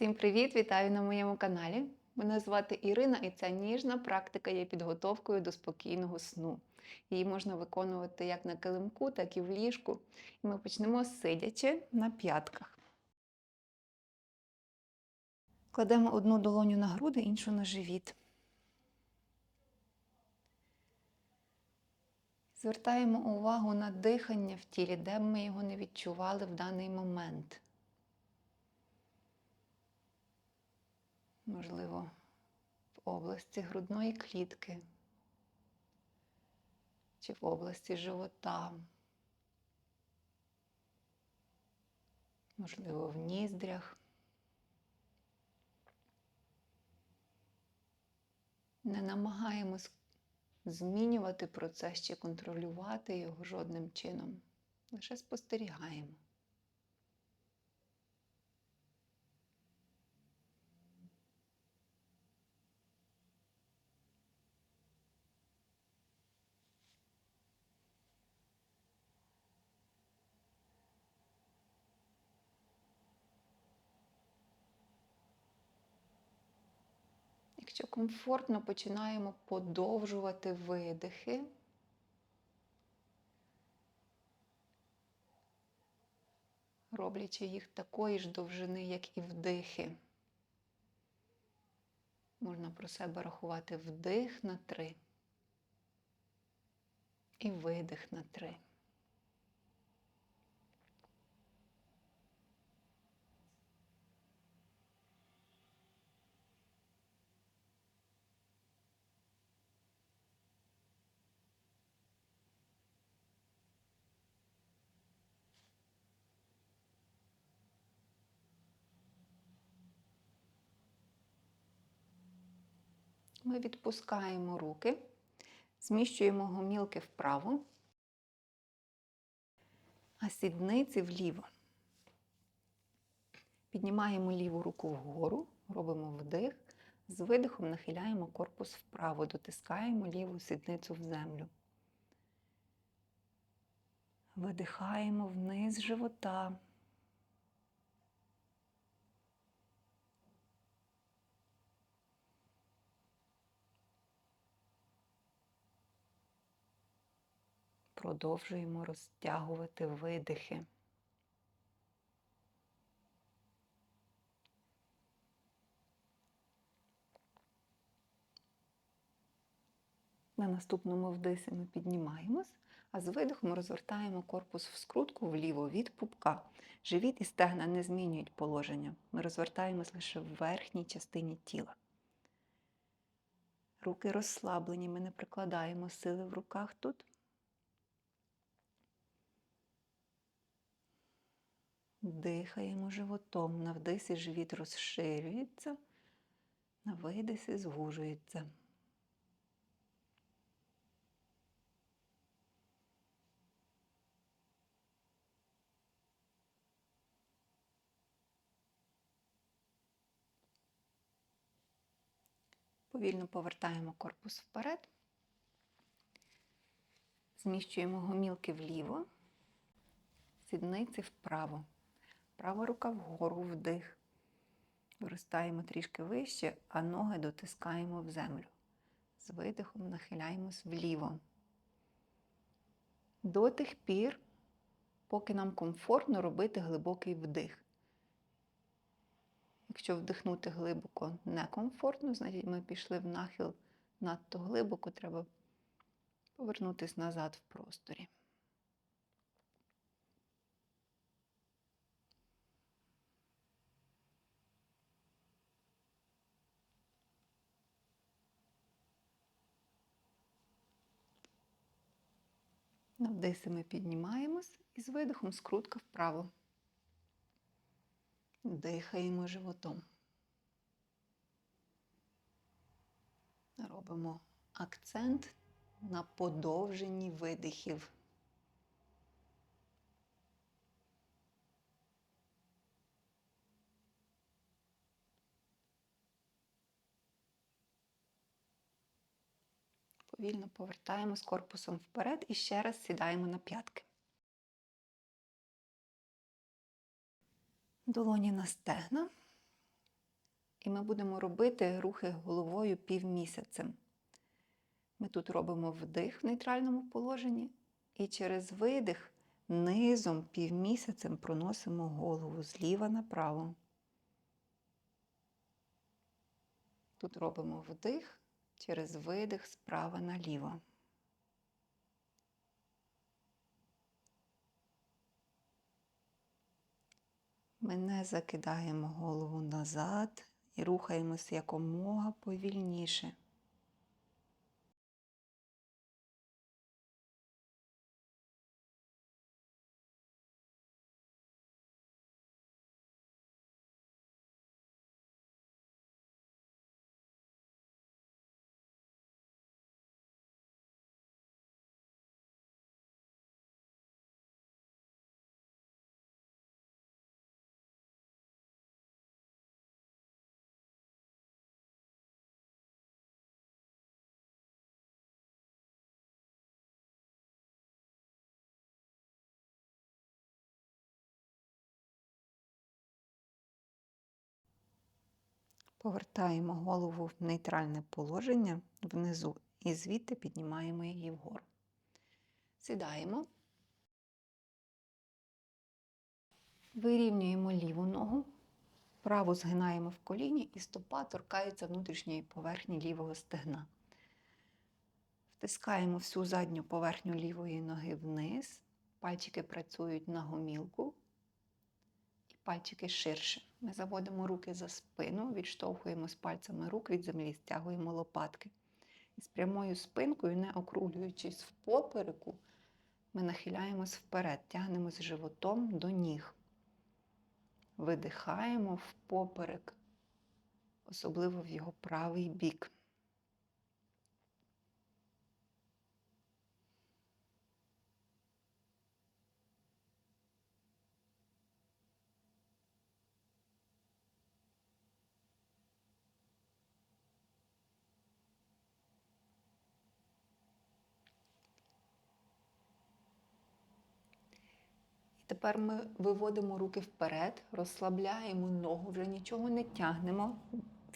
Всім привіт! Вітаю на моєму каналі. Мене звати Ірина, і ця ніжна практика є підготовкою до спокійного сну. Її можна виконувати як на килимку, так і в ліжку. І ми почнемо сидячи на п'ятках. Кладемо одну долоню на груди, іншу на живіт. Звертаємо увагу на дихання в тілі, де б ми його не відчували в даний момент. Можливо, в області грудної клітки чи в області живота, можливо, в ніздрях. Не намагаємось змінювати процес чи контролювати його жодним чином. Лише спостерігаємо. Якщо комфортно, починаємо подовжувати видихи. Роблячи їх такої ж довжини, як і вдихи. Можна про себе рахувати вдих на три і видих на три. Ми відпускаємо руки, зміщуємо гомілки вправо, а сідниці вліво. Піднімаємо ліву руку вгору, робимо вдих, з видихом нахиляємо корпус вправо, дотискаємо ліву сідницю в землю. Видихаємо вниз живота. Продовжуємо розтягувати видихи. На наступному вдисі ми піднімаємось, а з видихом розвертаємо корпус в скрутку вліво від пупка. Живіт і стегна не змінюють положення. Ми розвертаємось лише в верхній частині тіла. Руки розслаблені, ми не прикладаємо сили в руках тут. Дихаємо животом. На вдисі живіт розширюється, на видисі звужується. Повільно повертаємо корпус вперед, зміщуємо гомілки вліво, сідниці вправо. Права рука вгору вдих. Виростаємо трішки вище, а ноги дотискаємо в землю. З видихом нахиляємось вліво. До тих пір, поки нам комфортно робити глибокий вдих. Якщо вдихнути глибоко некомфортно, значить ми пішли в нахил надто глибоко, треба повернутися назад в просторі. На вдисі ми піднімаємось і з видихом скрутка вправо. Дихаємо животом. Робимо акцент на подовженні видихів. Повільно повертаємось корпусом вперед і ще раз сідаємо на п'ятки. Долоні на стегна. І ми будемо робити рухи головою півмісяцем. Ми тут робимо вдих в нейтральному положенні і через видих низом півмісяцем проносимо голову зліва направо. Тут робимо вдих через видих справа наліво. Ми не закидаємо голову назад і рухаємося якомога повільніше. Повертаємо голову в нейтральне положення внизу і звідти піднімаємо її вгору. Сідаємо. Вирівнюємо ліву ногу, праву згинаємо в коліні і стопа торкається внутрішньої поверхні лівого стегна. Втискаємо всю задню поверхню лівої ноги вниз, пальчики працюють на гомілку пальчики ширше. Ми заводимо руки за спину, відштовхуємо з пальцями рук від землі, стягуємо лопатки. І з прямою спинкою, не округлюючись в попереку, ми нахиляємось вперед, тягнемось животом до ніг. Видихаємо в поперек, особливо в його правий бік. Тепер ми виводимо руки вперед, розслабляємо ногу, вже нічого не тягнемо,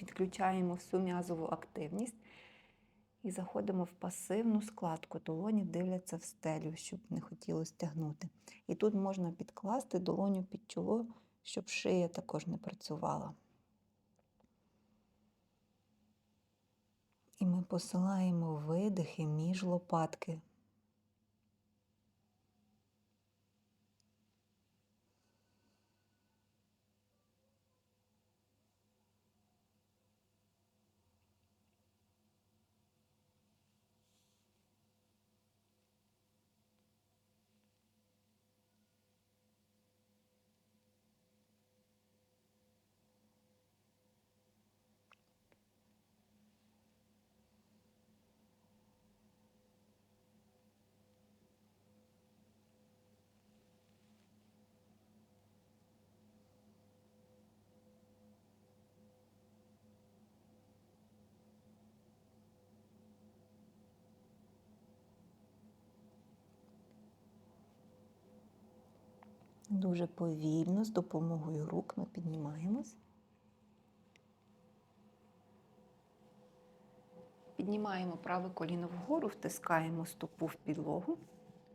відключаємо всю м'язову активність і заходимо в пасивну складку. Долоні дивляться в стелю, щоб не хотілося тягнути. І тут можна підкласти долоню під чоло, щоб шия також не працювала. І ми посилаємо видихи між лопатки. Дуже повільно, з допомогою рук ми піднімаємось. Піднімаємо праве коліно вгору, втискаємо стопу в підлогу,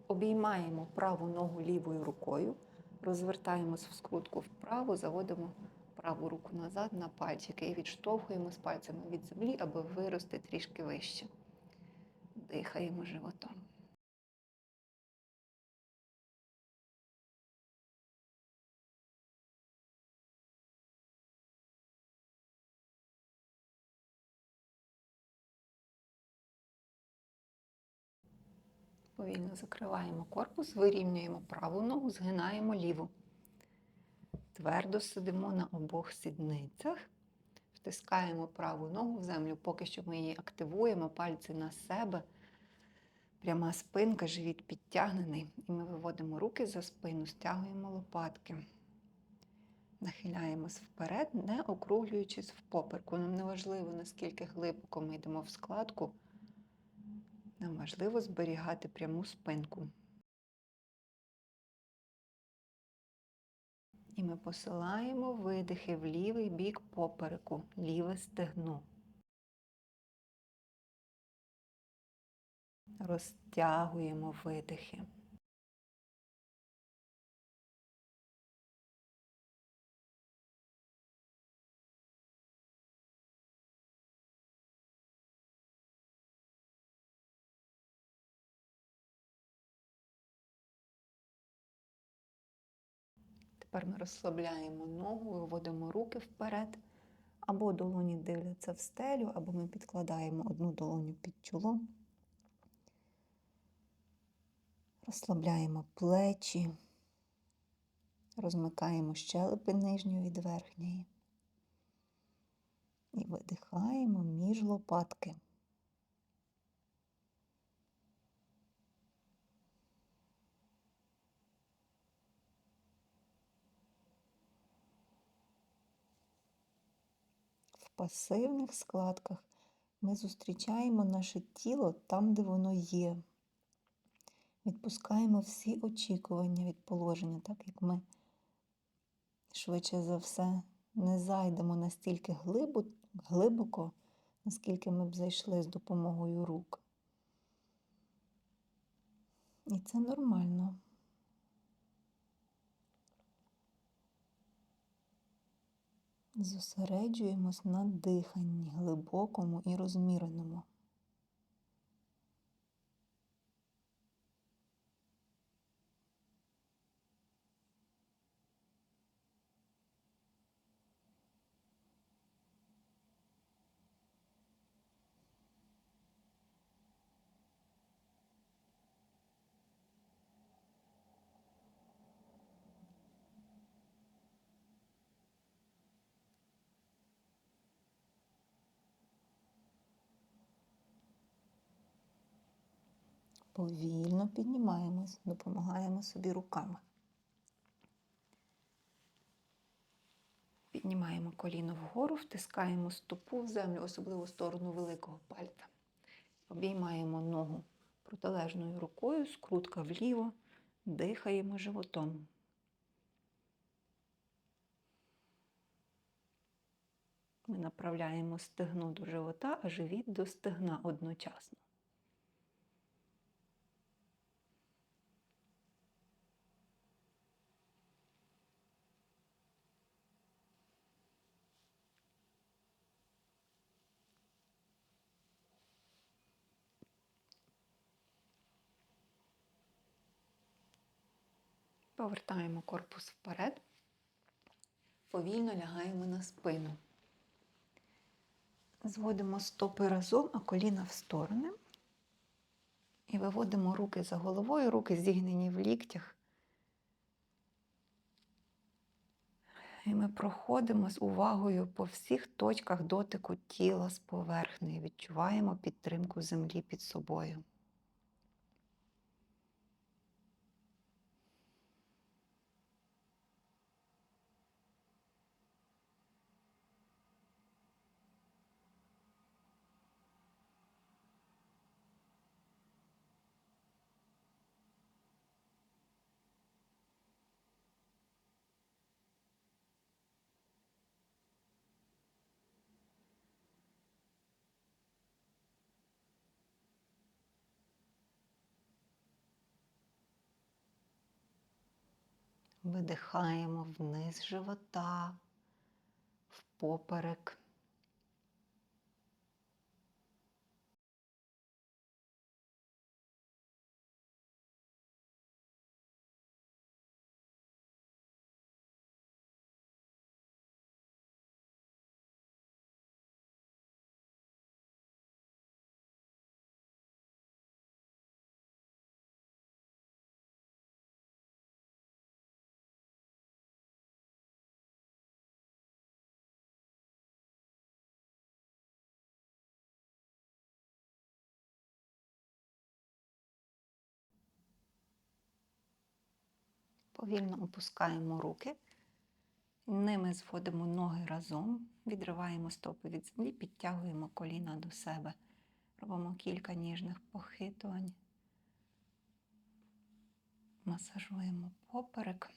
обіймаємо праву ногу лівою рукою, розвертаємось в скрутку вправо, заводимо праву руку назад на пальчики і відштовхуємо з пальцями від землі, аби вирости трішки вище. Дихаємо животом. Повільно закриваємо корпус, вирівнюємо праву ногу, згинаємо ліву. Твердо сидимо на обох сідницях, втискаємо праву ногу в землю, поки що ми її активуємо, пальці на себе. Пряма спинка, живіт підтягнений. І ми виводимо руки за спину, стягуємо лопатки. Нахиляємось вперед, не округлюючись в поперку. Нам не важливо, наскільки глибоко ми йдемо в складку. Нам важливо зберігати пряму спинку. І ми посилаємо видихи в лівий бік попереку, ліве стегно. Розтягуємо видихи. Тепер ми розслабляємо ногу, виводимо руки вперед, або долоні дивляться в стелю, або ми підкладаємо одну долоню під чоло. Розслабляємо плечі, розмикаємо щелепи нижню від верхньої і видихаємо між лопатки. Пасивних складках ми зустрічаємо наше тіло там, де воно є. Відпускаємо всі очікування від положення, так як ми швидше за все не зайдемо настільки глибоко, наскільки ми б зайшли з допомогою рук. І це нормально. Зосереджуємось на диханні глибокому і розміреному. Повільно піднімаємось, допомагаємо собі руками. Піднімаємо коліно вгору, втискаємо стопу в землю, особливо в сторону великого пальця. Обіймаємо ногу протилежною рукою, скрутка вліво, дихаємо животом. Ми направляємо стегно до живота, а живіт до стегна одночасно. Повертаємо корпус вперед, повільно лягаємо на спину. Зводимо стопи разом, а коліна в сторони. І виводимо руки за головою, руки зігнені в ліктях. І ми проходимо з увагою по всіх точках дотику тіла з поверхнею, відчуваємо підтримку землі під собою. Видихаємо вниз живота, в Повільно опускаємо руки, ними зводимо ноги разом, відриваємо стопи від землі, підтягуємо коліна до себе. Робимо кілька ніжних похитувань, масажуємо поперек.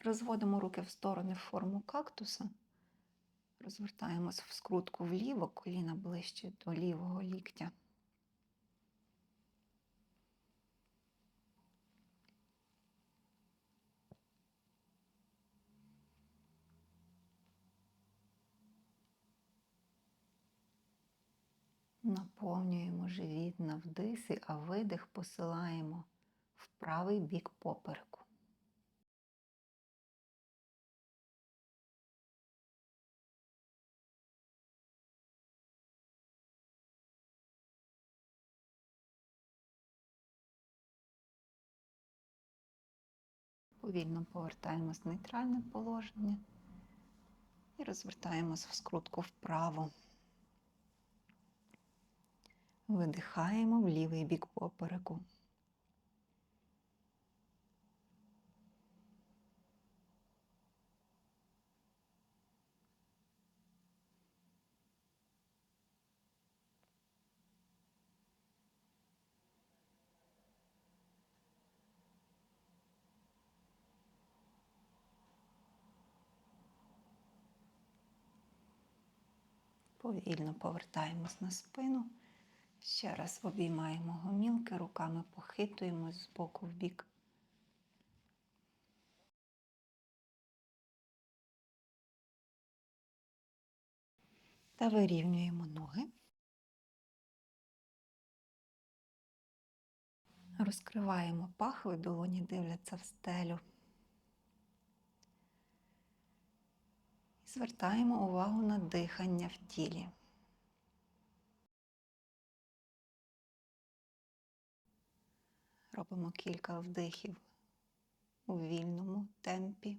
Розводимо руки в сторони в форму кактуса, розвертаємось в скрутку вліво, коліна ближче до лівого ліктя. Наповнюємо живіт на вдихи, а видих посилаємо в правий бік попереку. Повільно повертаємось в нейтральне положення і розвертаємось в скрутку вправо. Видихаємо в лівий бік попереку. Повільно повертаємось на спину. Ще раз обіймаємо гомілки, руками похитуємось з боку в бік. Та вирівнюємо ноги. Розкриваємо пахви, долоні дивляться в стелю. І звертаємо увагу на дихання в тілі. Робимо кілька вдихів у вільному темпі.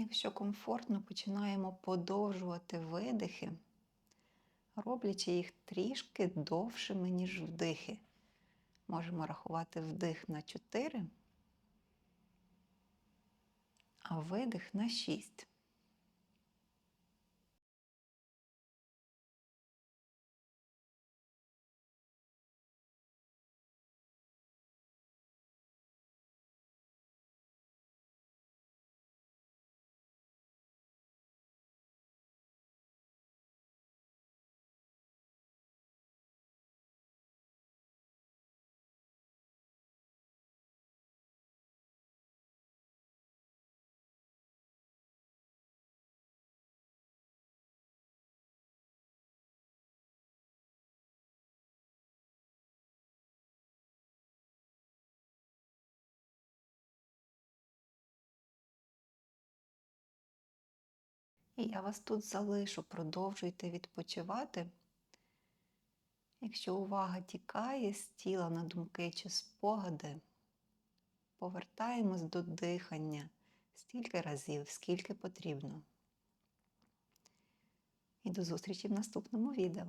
Якщо комфортно, починаємо подовжувати видихи, роблячи їх трішки довшими, ніж вдихи. Можемо рахувати вдих на 4, а видих на 6. І я вас тут залишу, продовжуйте відпочивати. Якщо увага тікає з тіла на думки чи спогади, повертаємось до дихання стільки разів, скільки потрібно. І до зустрічі в наступному відео.